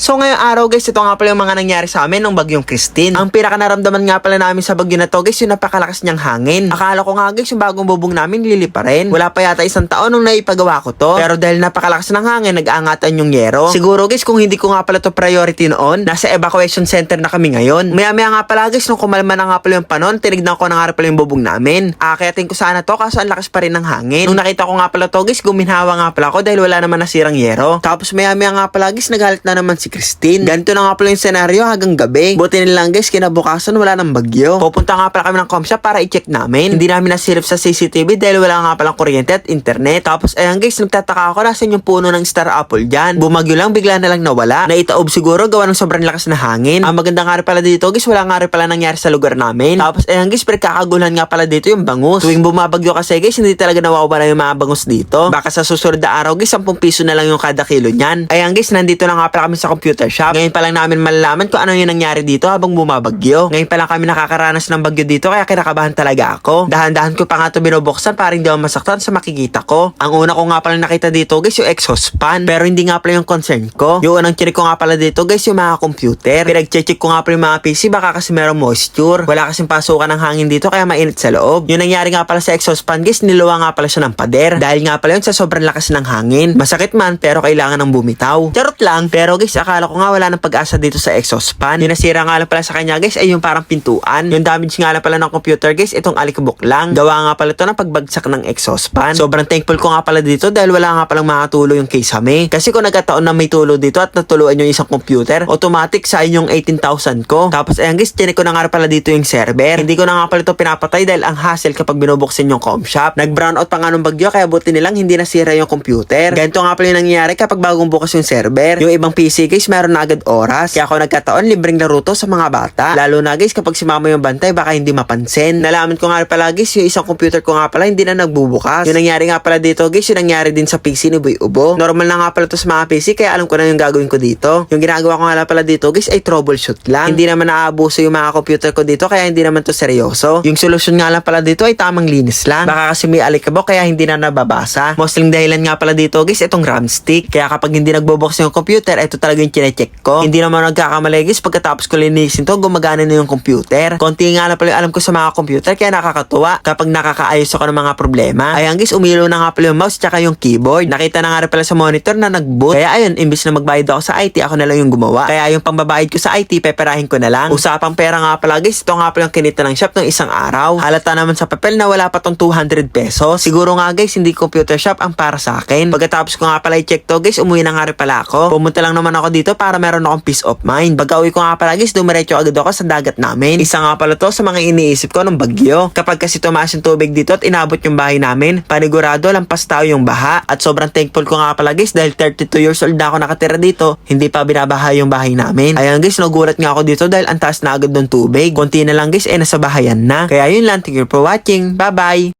So ngayong araw guys, ito nga pala yung mga nangyari sa amin ng bagyong Christine. Ang pinaka naramdaman nga pala namin sa bagyo na to guys, yung napakalakas niyang hangin. Akala ko nga guys, yung bagong bubong namin lilipa rin. Wala pa yata isang taon nung naipagawa ko to. Pero dahil napakalakas ng hangin, nag-aangatan yung yero. Siguro guys, kung hindi ko nga pala to priority noon, nasa evacuation center na kami ngayon. Maya maya nga pala guys, nung kumalma na nga pala yung panon, tinignan ko na nga pala yung bubong namin. Akayatin ko sana to kaso ang lakas pa rin ng hangin. Nung nakita ko nga pala to guys, guminhawa nga pala ako dahil wala naman nasirang yero. Tapos maya maya nga pala guys, nagalit na naman si Christine. Ganito na nga pala yung senaryo hanggang gabi. Buti na lang guys, kinabukasan wala nang bagyo. Pupunta nga pala kami ng com shop para i-check namin. Hindi namin nasilip sa CCTV dahil wala nga palang kuryente at internet. Tapos ayan guys, nagtataka ako nasan yung puno ng star apple dyan. Bumagyo lang, bigla na lang nawala. Naitaob siguro gawa ng sobrang lakas na hangin. Ang maganda nga rin pala dito guys, wala nga rin pala nangyari sa lugar namin. Tapos ayan guys, pinagkakaguluhan nga pala dito yung bangus. Tuwing bumabagyo kasi guys, hindi talaga nawawala yung mga bangus dito. Baka sa susunod na araw guys, 10 piso na lang yung kada kilo niyan. Ayan guys, nandito na nga pala kami sa computer shop. Ngayon pa lang namin malalaman kung ano yung nangyari dito habang bumabagyo. Ngayon pa lang kami nakakaranas ng bagyo dito kaya kinakabahan talaga ako. Dahan-dahan ko pa nga ito binubuksan para hindi ako masaktan sa makikita ko. Ang una ko nga pala nakita dito guys yung exhaust fan. Pero hindi nga pala yung concern ko. Yung unang chinik ko nga pala dito guys yung mga computer. Pinag-check ko nga pala yung mga PC baka kasi meron moisture. Wala kasing pasukan ng hangin dito kaya mainit sa loob. Yung nangyari nga pala sa exhaust fan guys, niluwa nga pala siya ng pader. Dahil nga pala yun sa sobrang lakas ng hangin. Masakit man pero kailangan ng bumitaw. Charot lang pero guys akala ko nga wala ng pag-asa dito sa exhaust fan. Yung nasira nga lang pala sa kanya guys ay yung parang pintuan. Yung damage nga lang pala ng computer guys itong alikabok lang. Gawa nga pala to ng pagbagsak ng exhaust fan. Sobrang thankful ko nga pala dito dahil wala nga palang makatulo yung case kami. Kasi kung nagkataon na may tulo dito at natuluan yung isang computer, automatic sa yung 18,000 ko. Tapos ayan guys, tinik ko na nga pala dito yung server. Hindi ko na nga pala ito pinapatay dahil ang hassle kapag binubuksan yung com shop. Nag-brown out pa nga nung bagyo kaya buti nilang hindi nasira yung computer. Ganito nga pala yung nangyayari kapag bagong bukas yung server. Yung ibang PC guys, meron na agad oras. Kaya ako nagkataon, libreng laro to sa mga bata. Lalo na guys, kapag si mama yung bantay, baka hindi mapansin. Nalaman ko nga pala guys, yung isang computer ko nga pala hindi na nagbubukas. Yung nangyari nga pala dito guys, yung nangyari din sa PC ni Boy Ubo. Normal na nga pala to sa mga PC, kaya alam ko na yung gagawin ko dito. Yung ginagawa ko nga pala dito guys ay troubleshoot lang. Hindi naman naaabuso yung mga computer ko dito, kaya hindi naman to seryoso. Yung solusyon nga lang pala dito ay tamang linis lang. Baka kasi may alikabok kaya hindi na nababasa. Mostly dahilan nga pala dito guys, itong RAM stick. Kaya kapag hindi nagbobox yung computer, ito talaga yung chinecheck ko. Hindi naman nagkakamali guys, pagkatapos ko linisin to, gumagana na yung computer. Konti nga lang pala yung alam ko sa mga computer, kaya nakakatuwa kapag nakakaayos ako ng mga problema. Ayan guys, umilo na nga pala yung mouse tsaka yung keyboard. Nakita na nga pala sa monitor na nag-boot. Kaya ayun, imbis na magbayad ako sa IT, ako na lang yung gumawa. Kaya yung pambabayad ko sa IT, peperahin ko na lang. Usapang pera nga pala guys, ito nga pala yung kinita ng shop ng isang araw. Halata naman sa papel na wala pa tong 200 pesos. Siguro nga guys, hindi computer shop ang para sa akin. Pagkatapos ko nga pala i-check to guys, umuwi na nga rin pala ako. Pumunta lang naman ako dito para meron akong peace of mind. Pagka uwi ko nga pala guys, dumiretso agad ako sa dagat namin. Isa nga pala to sa mga iniisip ko ng bagyo. Kapag kasi tumaas yung tubig dito at inabot yung bahay namin, panigurado lampas tao yung baha. At sobrang thankful ko nga pala guys dahil 32 years old na ako nakatira dito, hindi pa binabaha yung bahay namin. Ayan guys, nagulat nga ako dito dahil ang taas na agad ng tubig. Konti na lang guys, eh nasa bahayan na. Kaya yun lang, thank you for watching. Bye bye!